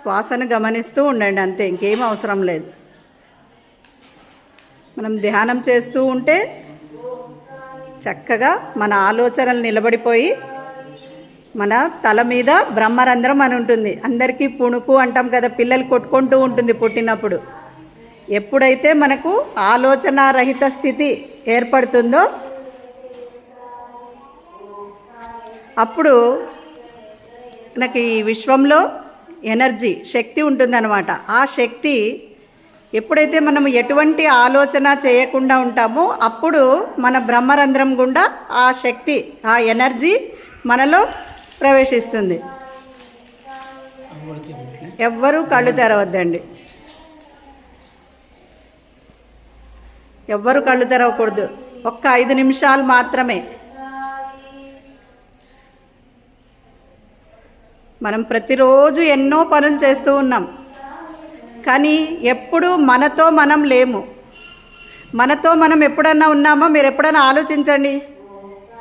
శ్వాసను గమనిస్తూ ఉండండి అంతే ఇంకేం అవసరం లేదు. మనం ధ్యానం చేస్తూ ఉంటే చక్కగా మన ఆలోచనలు నిలబడిపోయి మన తల మీద బ్రహ్మరంధ్రం అని ఉంటుంది. అందరికీ పుణుకు అంటాం కదా పిల్లలు కొట్టుకుంటూ ఉంటుంది పుట్టినప్పుడు. ఎప్పుడైతే మనకు ఆలోచన రహిత స్థితి ఏర్పడుతుందో అప్పుడు మనకి ఈ విశ్వంలో ఎనర్జీ శక్తి ఉంటుందన్నమాట. ఆ శక్తి ఎప్పుడైతే మనం ఎటువంటి ఆలోచన చేయకుండా ఉంటామో అప్పుడు మన బ్రహ్మరంధ్రం గుండా ఆ శక్తి ఆ ఎనర్జీ మనలో ప్రవేశిస్తుంది. ఎవ్వరూ కళ్ళు తెరవద్దండి. ఎవ్వరు కళ్ళు తెరవకూడదు. ఒక్క ఐదు నిమిషాలు మాత్రమే. మనం ప్రతిరోజు ఎన్నో పనులు చేస్తూ ఉన్నాం. కానీ ఎప్పుడు మనతో మనం లేము. మనతో మనం ఎప్పుడన్నా ఉన్నామో? మీరు ఎప్పుడైనా ఆలోచించండి.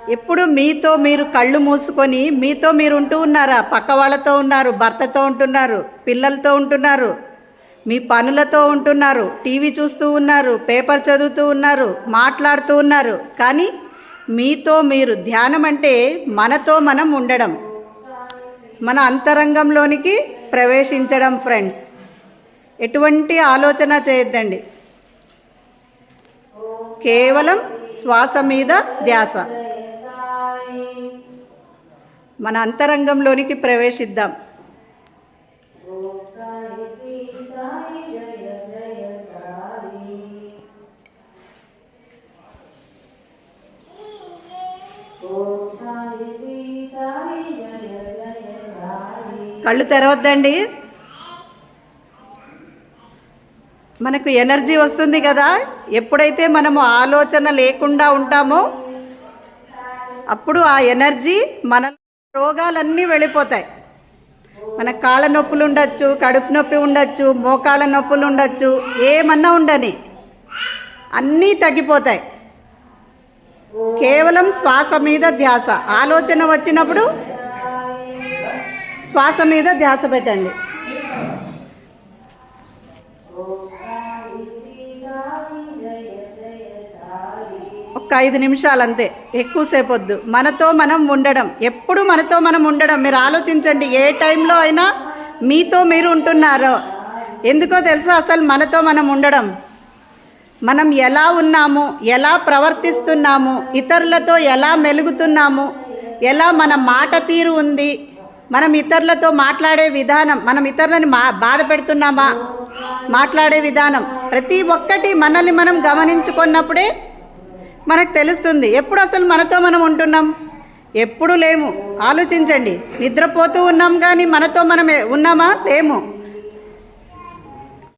ఎప్పుడు మీతో మీరు కళ్ళు మూసుకొని మీతో మీరు ఉంటూ ఉన్నారా? పక్క వాళ్ళతో ఉన్నారు భర్తతో ఉంటున్నారు పిల్లలతో ఉంటున్నారు మీ పనులతో ఉంటున్నారు టీవీ చూస్తూ ఉన్నారు పేపర్ చదువుతూ ఉన్నారు మాట్లాడుతూ ఉన్నారు. కానీ మీతో మీరు ధ్యానం అంటే మనతో మనం ఉండడం. మన అంతరంగంలోనికి ప్రవేశించడం ఫ్రెండ్స్ ఎటువంటి ఆలోచన చేయొద్దండి. కేవలం శ్వాస మీద ధ్యాస. మన అంతరంగంలోనికి ప్రవేశిద్దాం. కళ్ళు తెరవద్దండి. మనకు ఎనర్జీ వస్తుంది కదా. ఎప్పుడైతే మనము ఆలోచన లేకుండా ఉంటామో అప్పుడు ఆ ఎనర్జీ మన రోగాలన్నీ వెళ్ళిపోతాయి. మన కాళ్ళ నొప్పులు ఉండొచ్చు కడుపు నొప్పి ఉండొచ్చు మోకాళ్ళ నొప్పులు ఉండొచ్చు ఏమన్నా ఉండని అన్నీ తగ్గిపోతాయి. కేవలం శ్వాస మీద ధ్యాస. ఆలోచన వచ్చినప్పుడు శ్వాస మీద ధ్యాస పెట్టండి. ఒక్క ఐదు నిమిషాలు అంతే ఎక్కువసేపు వద్దు. మనతో మనం ఉండడం ఎప్పుడు మనతో మనం ఉండడం మీరు ఆలోచించండి ఏ టైంలో అయినా మీతో మీరు ఉంటున్నారో. ఎందుకో తెలుసా అసలు మనతో మనం ఉండడం? మనం ఎలా ఉన్నాము ఎలా ప్రవర్తిస్తున్నాము ఇతరులతో ఎలా మెలుగుతున్నాము ఎలా మన మాట తీరు ఉంది మనం ఇతరులతో మాట్లాడే విధానం మనం ఇతరులని మా బాధ పెడుతున్నామా? మాట్లాడే విధానం. ప్రతి ఒక్కటి మనల్ని మనం గమనించుకున్నప్పుడే మనకు తెలుస్తుంది. ఎప్పుడు అసలు మనతో మనం ఉంటున్నాం? ఎప్పుడు లేము. ఆలోచించండి. నిద్రపోతూ ఉన్నాం కానీ మనతో మనం ఉన్నామా? లేము.